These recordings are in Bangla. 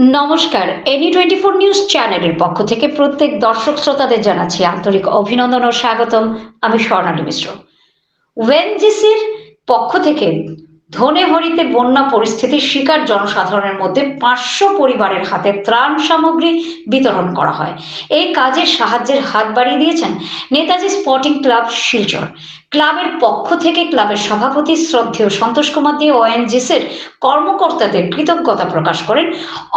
নমস্কার, এনি টোয়েন্টি ফোর নিউজ চ্যানেলের পক্ষ থেকে প্রত্যেক দর্শক শ্রোতাদের জানাচ্ছি আন্তরিক অভিনন্দন ও স্বাগতম। আমি স্বর্ণালী মিশ্র। ওয়েনজিসির পক্ষ থেকে ধনে হরিতে বন্যা পরিস্থিতির শিকার জনসাধারণের মধ্যে পাঁচশো পরিবারের হাতে ত্রাণ সামগ্রী বিতরণ করা হয়। এই কাজে সাহায্যের হাত বাড়িয়ে দিয়েছেন নেতাজি স্পোর্টিং ক্লাব শিলচর। ক্লাবের পক্ষ থেকে ক্লাবের সভাপতি শ্রদ্ধেয় সন্তোষ কুমার দিয়ে ওএনজিসির কর্মকর্তাদের কৃতজ্ঞতা প্রকাশ করেন।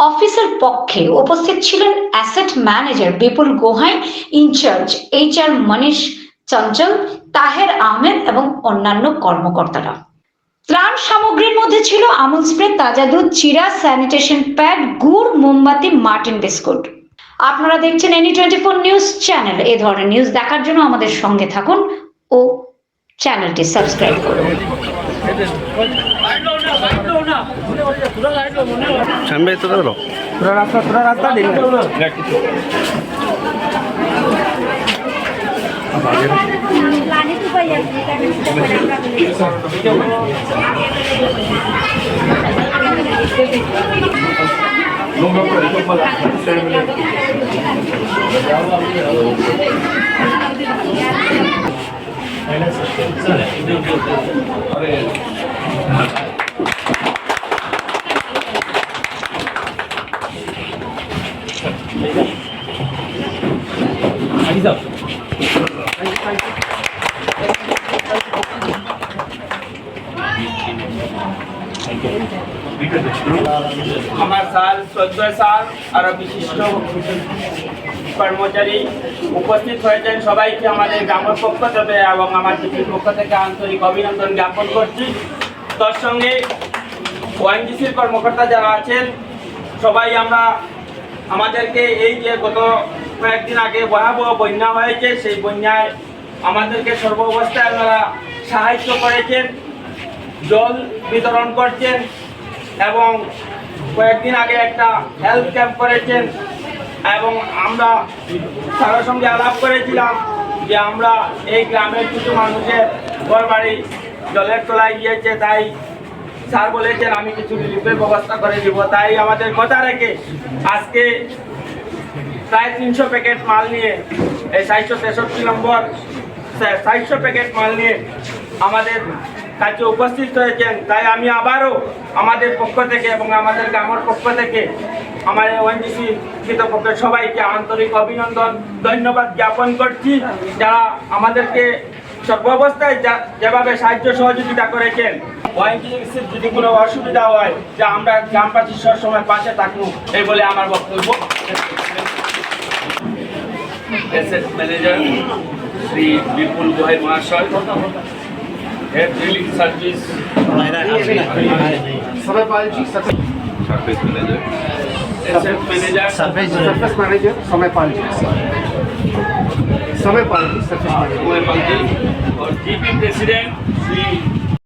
অফিসের পক্ষে উপস্থিত ছিলেন asset manager Bipul Gohai, in charge H R Manish Chanchal, Taher Ahmed এবং অন্যান্য কর্মকর্তারা। সামগ্রীর মধ্যে ছিল আমুল স্প্রে তাজা দুধ চিরা স্যানিটেশন প্যাড গুড় মোমবাতি মার্টিন বিস্কুট। আপনারা দেখছেন any twenty four news channel. এ ধরনের নিউজ দেখার জন্য আমাদের সঙ্গে থাকুন ও চ্যানেলটি সাবস্ক্রাইব করুন। সামনে তো ধরো। পুরা রাস্তা পুরা রাস্তা দিন ありがとうございます。আমার স্যার চোদ্দ স্যার, আরও বিশিষ্ট কর্মচারী উপস্থিত হয়েছেন। সবাইকে আমাদের গ্রামের পক্ষ থেকে এবং আমার ডিপির পক্ষ থেকে আন্তরিক অভিনন্দন জ্ঞাপন করছি। তার সঙ্গে ওএনজিসির কর্মকর্তা যারা আছেন, সবাই আমরা আমাদেরকে এই যে গত কয়েকদিন আগে ভয়াবহ বন্যা হয়েছে, সেই বন্যায় আমাদেরকে সর্ব অবস্থায় আপনারা সাহায্য করেছেন। জল বিতরণ করছেন এবং কয়েকদিন আগে একটা হেলথ ক্যাম্প করেছেন এবং আমরা তার সঙ্গে আলাপ করেছিলাম যে আমরা এই গ্রামের কিছু মানুষের ঘর বাড়ি জলের তলায় গিয়েছে, তাই স্যার বলেছেন আমি কিছু রিলিফের ব্যবস্থা করে দিব। তাই আমাদের কথা রেখে আজকে প্রায় তিনশো প্যাকেট মাল নিয়ে এই চারশো তেষট্টি নম্বর চারশো প্যাকেট মাল নিয়ে আমাদের কাছে উপস্থিত হয়েছেন। তাই আমি আবারও আমাদের পক্ষ থেকে এবং আমাদের গ্রামের পক্ষ থেকে আমাদের ওএনজিসি কৃতপক্ষের সবাইকে আন্তরিক অভিনন্দন, ধন্যবাদ জ্ঞাপন করছি। যারা আমাদেরকে সর্বাবস্থায় যেভাবে সাহায্য সহযোগিতা করেছেন ওএনজিসির যদি কোনো অসুবিধা হয়, যে আমরা গ্রামবাসী সবসময় পাশে থাকব এই বলে আমার বক্তব্য। ম্যানেজার শ্রী বিপুল গোহাই মহাশয়। Surface manager surface manager Samaypal ji Samaypal ji. Surface manager Samaypal ji. और जीपी प्रेसिडेंट श्री